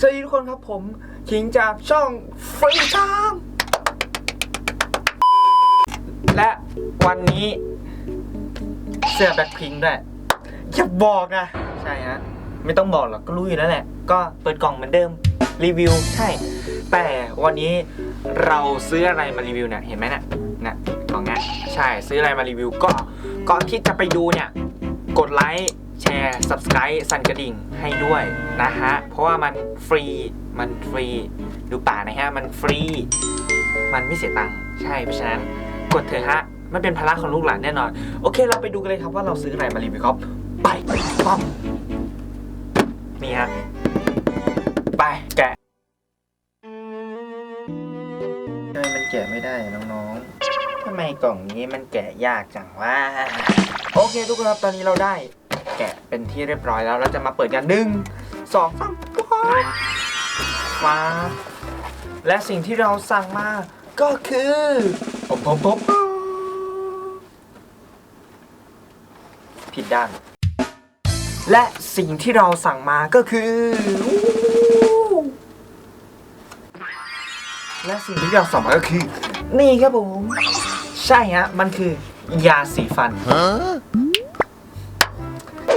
สวัสดีทุกคนครับผมคิงจากช่องฟรีชามและวันนี้เสื้อแบ็คพิงด้วยอย่าบอกนะ ใช่ฮะ ไม่ต้องบอกหรอกก็รู้อยู่แล้วแหละ ก็เปิดกล่องเหมือนเดิม รีวิวใช่ แต่วันนี้เราซื้ออะไรมารีวิวเนี่ย เห็นไหมเนี่ยนะกล่องเนี้ยใช่ซื้ออะไรมารีวิวก็ก่อนที่จะไปดูเนี่ย กดไลค์ แชร์ subscribe สั่นกระดิ่งให้ด้วยนะฮะ เพราะว่ามันฟรี มันฟรีดูป่านะฮะ มันฟรี มันไม่เสียตังค์ ใช่ เพราะฉะนั้นกดเถอะฮะไม่เป็นภาระของลูกหลานแน่นอน โอเค เราไปดูกันเลยครับว่าเราซื้ออะไรมารีวิวครับ ไปป้อมนี่ฮะ ไปแกะทำไมมันแกะไม่ได้น้องๆทำไมกล่องนี้มันแกะยากจังวะ โอเคทุกคนครับ ตอนนี้เราได้ แกะเป็นที่เรียบร้อยแล้ว เราจะมาเปิดกันหนึ่งสองสามว้าวฟ้าและสิ่งที่เราสั่งมาก็คือผมผมผมผิดด้าน และสิ่งที่เราสั่งมาก็คือ และสิ่งที่เราสั่งมาก็คือ นี่ครับผม ใช่ฮะ มันคือยาสีฟัน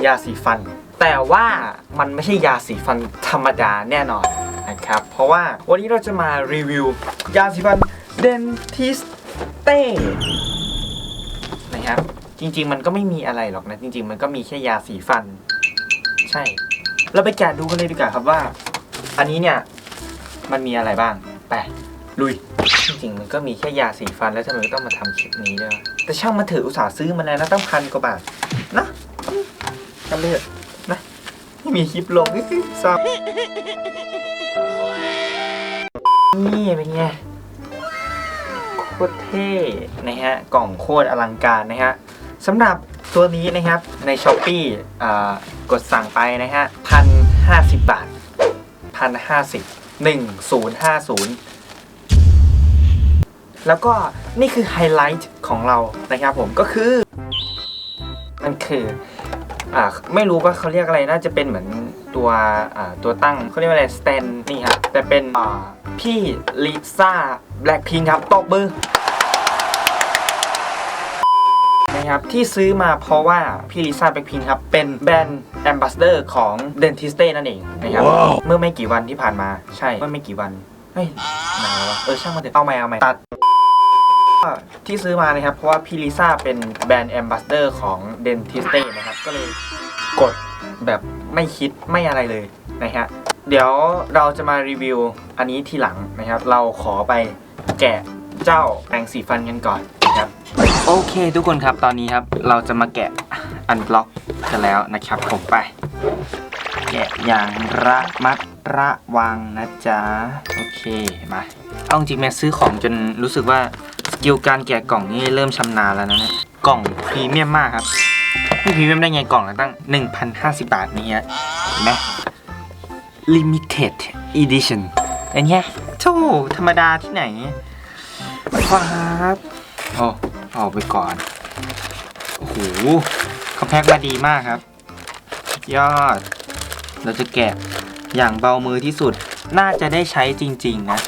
ยาสีฟัน แต่ว่ามันไม่ใช่ยาสีฟันธรรมดาแน่นอนนะครับ เพราะว่าวันนี้เราจะมารีวิวยาสีฟัน Dentiste นะครับ จริง ๆ มันก็ไม่มีอะไรหรอกนะ จริง ๆ มันก็มีแค่ยาสีฟัน ใช่ เราไปแกะดูกันเลยดีกว่าครับว่า อันนี้เนี่ย มันมีอะไรบ้าง ไป ลุย จริง ๆ มันก็มีแค่ยาสีฟันแล้วทำไมต้องมาทำคลิปนี้ด้วยแต่ช่างมันเถออุตสาห์ซื้อมาแล้วนะตั้งพันกว่าบาทนะ ทำเลยนะไม่มีคลิปลงซ้ำนี่เป็นไงโคตรเท่นะฮะกล่องโคตรอลังการนะฮะสำหรับตัวนี้นะครับในช้อปปี้กดสั่งไปนะฮะพันห้าสิบบาทพันห้าสิบหนึ่งศูนย์ห้าศูนย์แล้วก็นี่คือไฮไลท์ของเรานะครับผมก็คือ มันคือ อ่าไม่รู้ว่าเขาเรียกอะไรน่าจะเป็นเหมือนตัวอ่าตัวตั้งเขาเรียกว่าอะไรสแตนนี่ครับแต่เป็นอ่าพี่ลิซ่าแบล็คพิงครับตบมือนะครับที่ซื้อมาเพราะว่าพี่ลิซ่าแบล็คพิงครับเป็นแบรนด์แอมบาสเดอร์ของ Dentiste นั่นเองนะครับเมื่อไม่กี่วันที่ผ่านมาใช่เมื่อไม่กี่วันเฮ้ยนานแล้ววะเออช่างมันเถอะเอาใหม่เอาใหม่ตัด ที่ซื้อมานะครับ เพราะว่าพี่ลิซ่าเป็นแบรนด์แอมบาสเดอร์ของ Dentiste นะครับ ก็เลยกดแบบไม่คิดไม่อะไรเลยนะฮะ เดี๋ยวเราจะมารีวิวอันนี้ทีหลังนะครับ เราขอไปแกะเจ้าแปรงสีฟันกันก่อนนะครับโอเค ทุกคนครับตอนนี้ครับเราจะมาแกะอันบล็อกกันแล้วนะครับผมไป แกะอย่างระมัดระวังนะจ๊ะโอเคมาเอาจริงแม่ซื้อของจนรู้สึกว่าสกิลการแกะกล่องนี่เริ่มชำนาญแล้วนะเนี่ยกล่องพรีเมียมมากครับ ไม่พรีเมียมได้ไงกล่องละตั้ง 1,050 บาทนี่ฮะเห็นไหม limited edition อันเนี้ยโธ่ธรรมดาที่ไหนฟ้าบโอ้ออกไปก่อน โอ้โหเขาแพ็คมาดีมากครับ ยอด เราจะแกะอย่างเบามือที่สุด น่าจะได้ใช้จริง ๆ นะ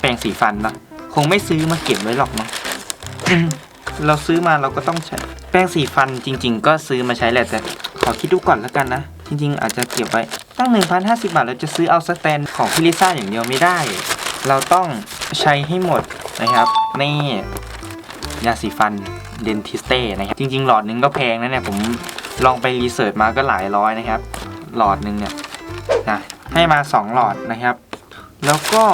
แปรงสีฟันเนะคงไม่ซื้อมาเก็บไว้หรอกเนาะอืม เราซื้อมาเราก็ต้องใช้แปรงสีฟันจริง ๆ ก็ซื้อมาใช้แหละแต่ขอคิดดูก่อนแล้วกันนะ จริง ๆ อาจจะเก็บไว้ตั้ง 1,050 บาทเราจะซื้อเอาสแตนของพิลิซ่าอย่างเดียวไม่ได้ เราต้องใช้ให้หมดนะครับ นี่ยาสีฟันเดนทิสเต้นะครับ จริง ๆ หลอดนึงก็แพงนะเนี่ยผมลองไปรีเสิร์ชมาก็หลายร้อยนะครับ หลอดหนึ่งเนี่ยนะให้มา 2 หลอดนะครับ แล้วก็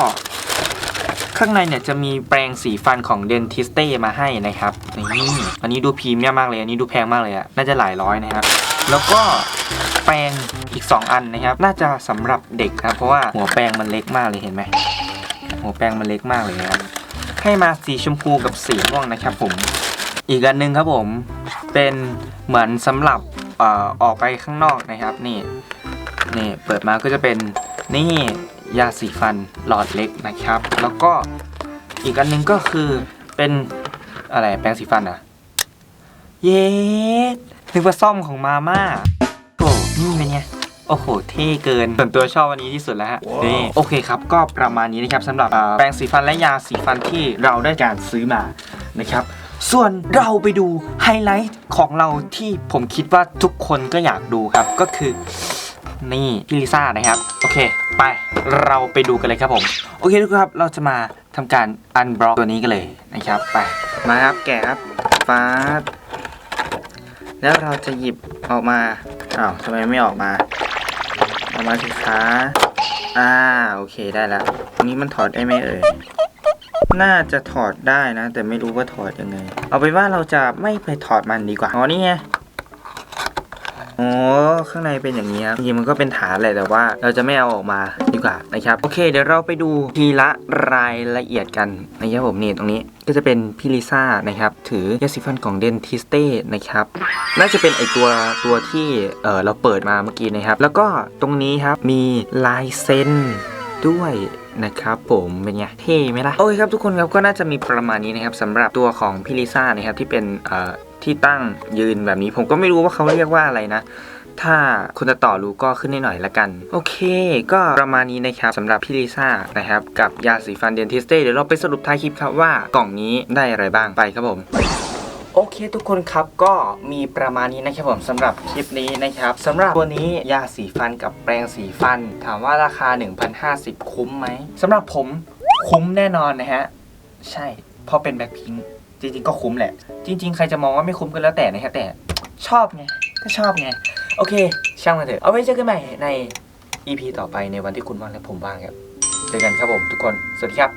ข้างในเนี่ยจะมีแปรงสีฟันของ Dentiste มาให้นะครับนี่อันนี้ดูพรีเมียมมากเลย อันนี้ดูแพงมากเลยอะน่าจะหลายร้อยนะครับ แล้วก็แปรงอีก 2 อันนะครับ น่าจะสำหรับเด็กครับ เพราะว่าหัวแปรงมันเล็กมากเลยเห็นไหมหัวแปรงมันเล็กมากเลยนะครับให้มาสีชมพูกับสีม่วงนะครับ ผม อีกอันหนึงครับผมเป็นเหมือนสำหรับเอ่อออกไปข้างนอกนะครับ นี่นี่เปิดมาก็จะเป็นนี่ ยาสีฟันหลอดเล็กนะครับ แล้วก็อีกอันหนึงก็คือเป็นอะไรแปรงสีฟันเหรอะเย้นึกว่าซ่อมของมาม่าโอ้นี่เป็นไงโอ้โห เท่เกิน ส่วนตัวชอบวันนี้ที่สุดแล้วฮะนี่โอเคครับ ก็ประมาณนี้นะครับสำหรับอ่าแปรงสีฟันและยาสีฟันที่เราได้การซื้อมานะครับ ส่วนเราไปดูไฮไลท์ของเราที่ผมคิดว่าทุกคนก็อยากดูครับ ก็คือ นี่พี่ลิซ่านะครับ โอเค ไปเราไปดูกันเลยครับผม โอเคทุกคนครับเราจะมาทำการอันบล็อกตัวนี้กันเลยนะครับ ไปมาครับแกะครับฟาดแล้วเราจะหยิบออกมาอ้าวทำไมไม่ออกมาออกมาสิคะอ่าโอเคได้แล้วอันนี้มันถอดได้ไหมเอ่ยน่าจะถอดได้นะ แต่ไม่รู้ว่าถอดยังไง เอาเป็นว่าเราจะไม่ไปถอดมันดีกว่าอ๋อนี่ไง โอ้ข้างในเป็นอย่างนี้ครับจริงมันก็เป็นฐานแหละแต่ว่า เราจะไม่เอาออกมาดีกว่านะครับ โอเค เดี๋ยวเราไปดูทีละรายละเอียดกันนะครับผมนี่ตรงนี้ก็จะเป็นพี่ลิซ่านะครับ ถือยาสีฟันของเดนทิสเต้นะครับ น่าจะเป็นไอตัวตัวที่เออเราเปิดมาเมื่อกี้นะครับ แล้วก็ตรงนี้ครับมีลายเซ็นด้วย นะครับผมเป็นไงเท่ไหมล่ะโอเคครับทุกคนครับก็น่าจะมีประมาณนี้นะครับสำหรับตัวของพี่ลิซ่านะครับที่เป็นที่ตั้งยืนแบบนี้ผมก็ไม่รู้ว่าเขาเรียกว่าอะไรนะถ้าคุณจะต่อรู้ก็ขึ้นให้หน่อยละกัน โอเค ก็ประมาณนี้นะครับสำหรับพี่ลิซ่านะครับ กับยาสีฟันเดนทิสเต้เดี๋ยวเราไปสรุปท้ายคลิปครับว่ากล่องนี้ได้อะไรบ้างไปครับผม โอเคทุกคนครับก็มีประมาณนี้นะครับผมสำหรับคลิปนี้นะครับสำหรับตัวนี้ยาสีฟันกับแปรงสีฟัน ถามว่าราคา 1,050 คุ้มไหมสำหรับผมคุ้มแน่นอนนะฮะ ใช่เพราะเป็นแบ็คพิงจริงๆก็คุ้มแหละ จริง ๆ ใครจะมองว่าไม่คุ้มก็แล้วแต่นะฮะแต่ชอบไงก็ชอบไง โอเค ช่างมันเถอะเอาไว้เจอกันใหม่ใน EP ต่อไปในวันที่คุณว่างและผมว่างครับเจอกันครับผมทุกคน สวัสดีครับ